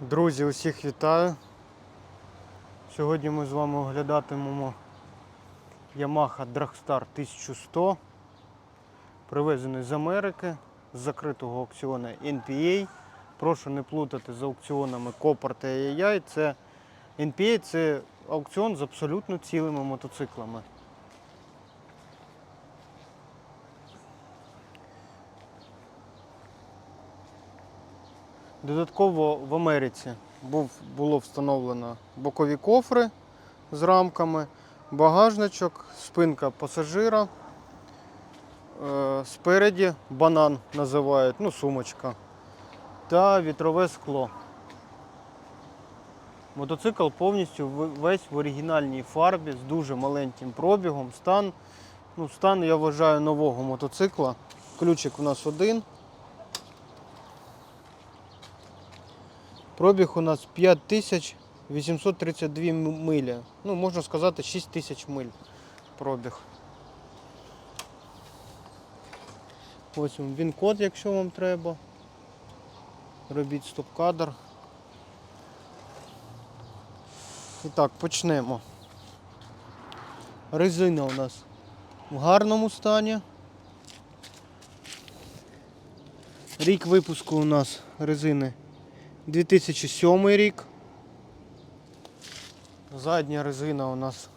Друзі, усіх вітаю. Сьогодні ми з вами оглядатимемо Yamaha Dragstar 1100, привезений з Америки, з закритого аукціону NPA. Прошу не плутати з аукціонами Copart та AI. Це NPA це аукціон з абсолютно цілими мотоциклами. Додатково в Америці був, було встановлено бокові кофри з рамками, багажничок, спинка пасажира. Е, спереді банан називають, ну, сумочка. Та вітрове скло. Мотоцикл повністю весь в оригінальній фарбі з дуже маленьким пробігом. Стан, ну, стан, я вважаю, нового мотоцикла. Ключик у нас один. Пробіг у нас 5832 милі. Ну, можна сказати, 6000 миль пробіг. Ось він код, якщо вам треба. Робіть стоп-кадр. І так, почнемо. Резина у нас в гарному стані. Рік випуску у нас резини 2007 рік. Задня резина у нас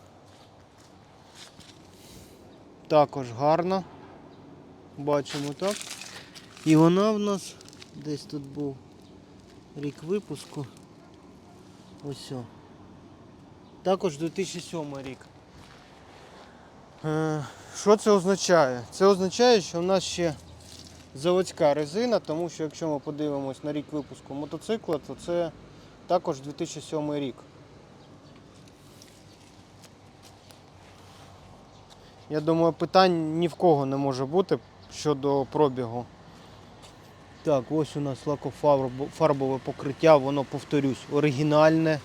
також гарна. Бачимо так. І вона в нас десь тут був рік випуску. Ось. Також 2007 рік. Е, Що це означає? Це означає, що в нас ще заводська резина, тому що якщо ми подивимось на рік випуску мотоцикла, то це також 2007 рік. Я думаю, питань ні в кого не може бути щодо пробігу. Так, ось у нас лакофарбове покриття, воно, повторюсь, оригінальне.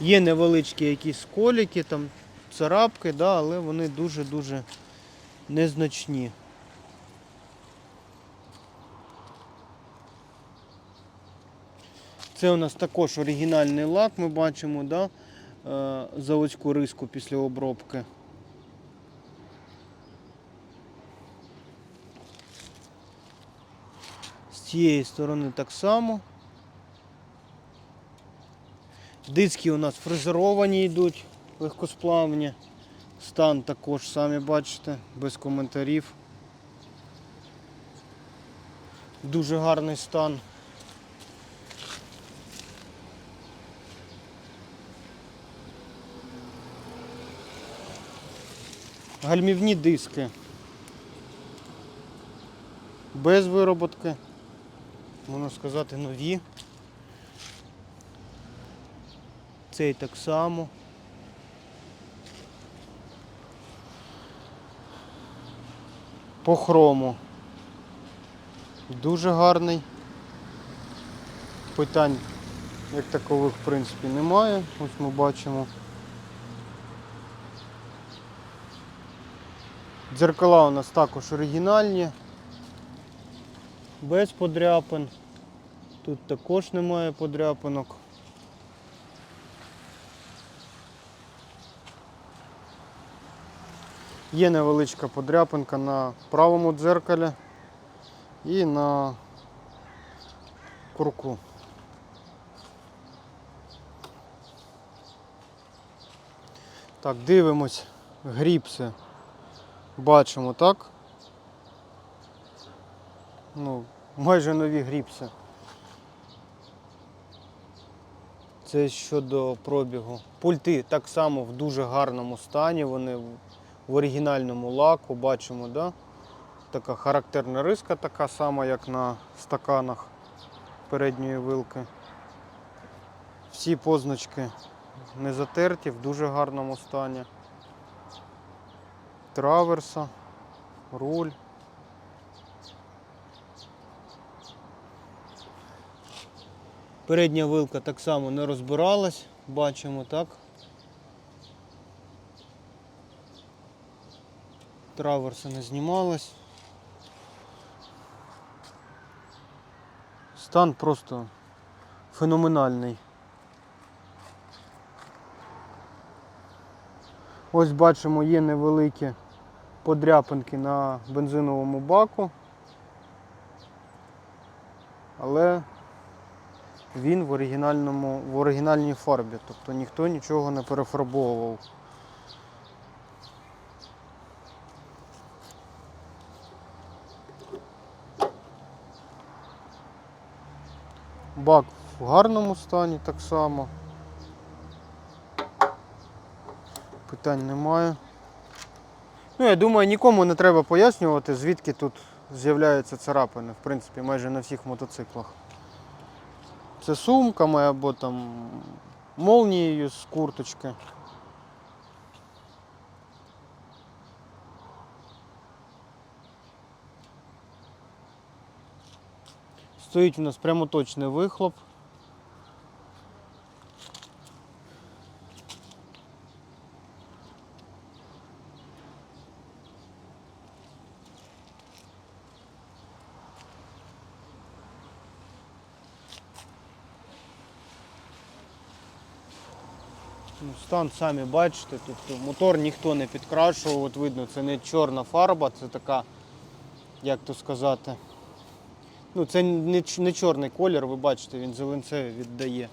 Є невеличкі якісь сколіки, там царапки, да, але вони дуже-дуже незначні. Це у нас також оригінальний лак, ми бачимо, да? е, заводську риску після обробки. З цієї сторони так само. Диски у нас фрезеровані йдуть, легкосплавні. Стан також, самі бачите, без коментарів. Дуже гарний стан. Гальмівні диски. Без вироботки. Можна сказати, нові. Цей так само. По хрому. Дуже гарний. Питань як такових в принципі немає. Ось ми бачимо. Дзеркала у нас також оригінальні. Без подряпин. Тут також немає подряпинок. Є невеличка подряпинка на правому дзеркалі і на курку. Так, дивимось гріпси. Бачимо, так? Ну, майже нові гріпси. Це щодо пробігу. Пульти так само в дуже гарному стані, вони в- оригінальному лаку, бачимо, да? така характерна риска, така сама, як на стаканах передньої вилки. Всі позначки не затерті, в дуже гарному стані. Траверса, руль. Передня вилка так само не розбиралась, бачимо, так? Траверса не знімалась. Стан просто феноменальний. Ось бачимо, є невеликі подряпинки на бензиновому баку. Але він в оригінальному, в оригінальній фарбі, тобто ніхто нічого не перефарбовував. Бак в гарному стані так само. Питань немає. Ну, я думаю, нікому не треба пояснювати, звідки тут з'являються царапини, в принципі, майже на всіх мотоциклах. Це сумками або там молнією з курточки. Стоїть у нас прямоточний вихлоп. Стан самі бачите, тобто мотор ніхто не підкрашував, от видно, це не чорна фарба, це така, як то сказати. Ну, це не, не чорний колір, ви бачите, він зеленцевий віддає.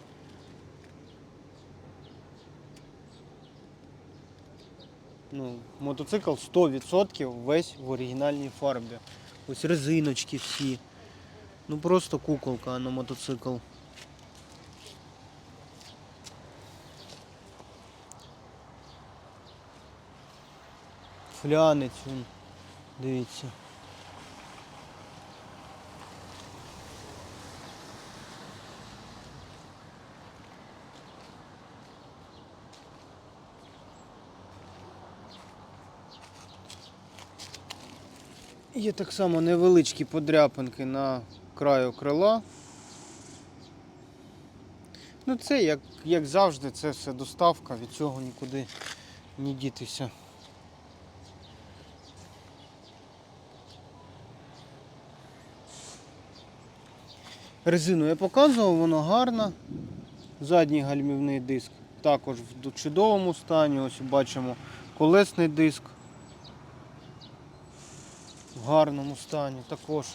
Ну, мотоцикл 100% весь в оригінальній фарбі. Ось резиночки всі. Ну просто куколка, а не мотоцикл. Флянець, він, дивіться. Є так само невеличкі подряпинки на краю крила. Ну це як, як завжди, це все доставка, від цього нікуди не дітися. Резину я показував, воно гарно. Задній гальмівний диск також в чудовому стані. Ось бачимо колесний диск в гарному стані також.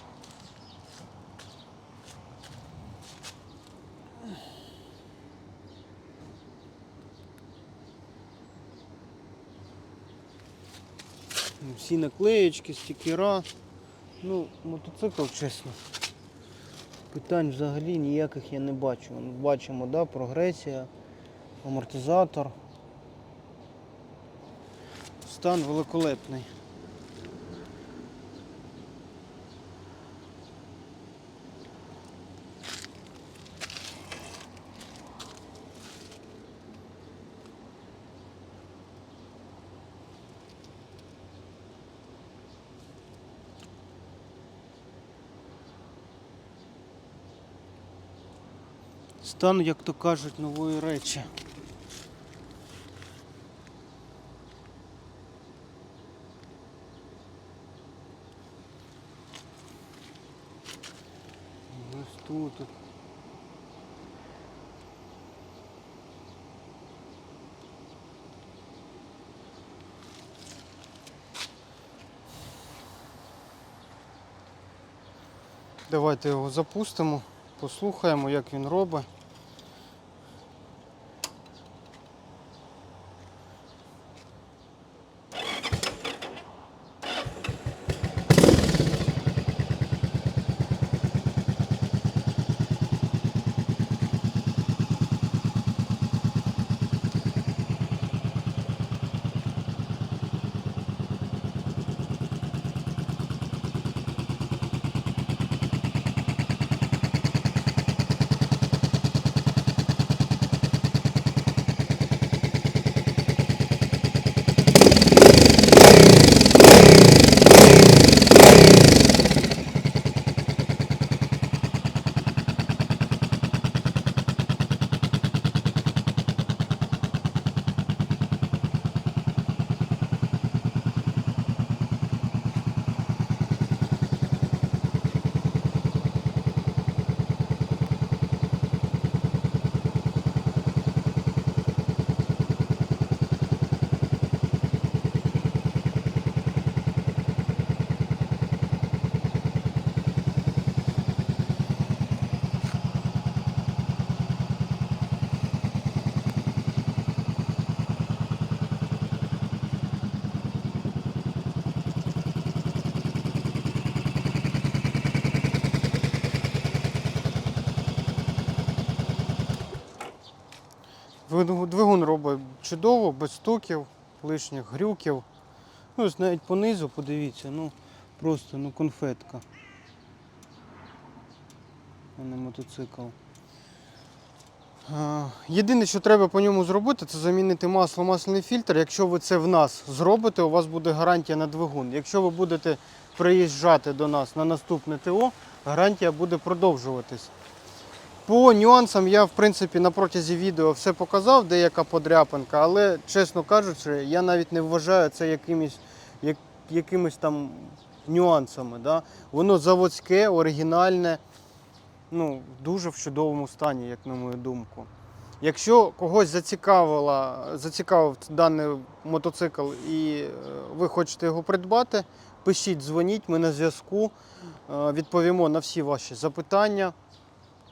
Всі наклеєчки, стікера. Ну, мотоцикл, чесно. Питань взагалі ніяких я не бачу. Бачимо, да, прогресія, амортизатор. Стан великолепний. Стан, як то кажуть, нової речі. Ось тут. Давайте його запустимо, послухаємо, як він робить. Двигун робить чудово, без стуків, лишніх грюків. Ну, ось навіть понизу, подивіться, ну просто ну конфетка. А не мотоцикл. Єдине, що треба по ньому зробити, це замінити масло, масляний фільтр. Якщо ви це в нас зробите, у вас буде гарантія на двигун. Якщо ви будете приїжджати до нас на наступне ТО, гарантія буде продовжуватись. По нюансам я, в принципі, на протязі відео все показав, де яка подряпинка, але, чесно кажучи, я навіть не вважаю це якимись, як, якимись там нюансами. Да? Воно заводське, оригінальне, ну, дуже в чудовому стані, як на мою думку. Якщо когось зацікавила, зацікавив даний мотоцикл і е, ви хочете його придбати, пишіть, дзвоніть, ми на зв'язку, е, відповімо на всі ваші запитання.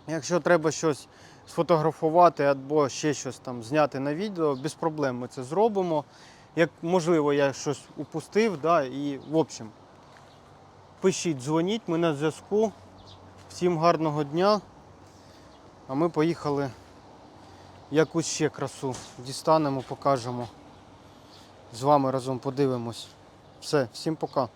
Якщо треба щось сфотографувати або ще щось там зняти на відео, без проблем ми це зробимо. Як можливо, я щось упустив, да, і в общем, пишіть, дзвоніть, ми на зв'язку. Всім гарного дня. А ми поїхали якусь ще красу. Дістанемо, покажемо. З вами разом подивимось. Все, всім пока.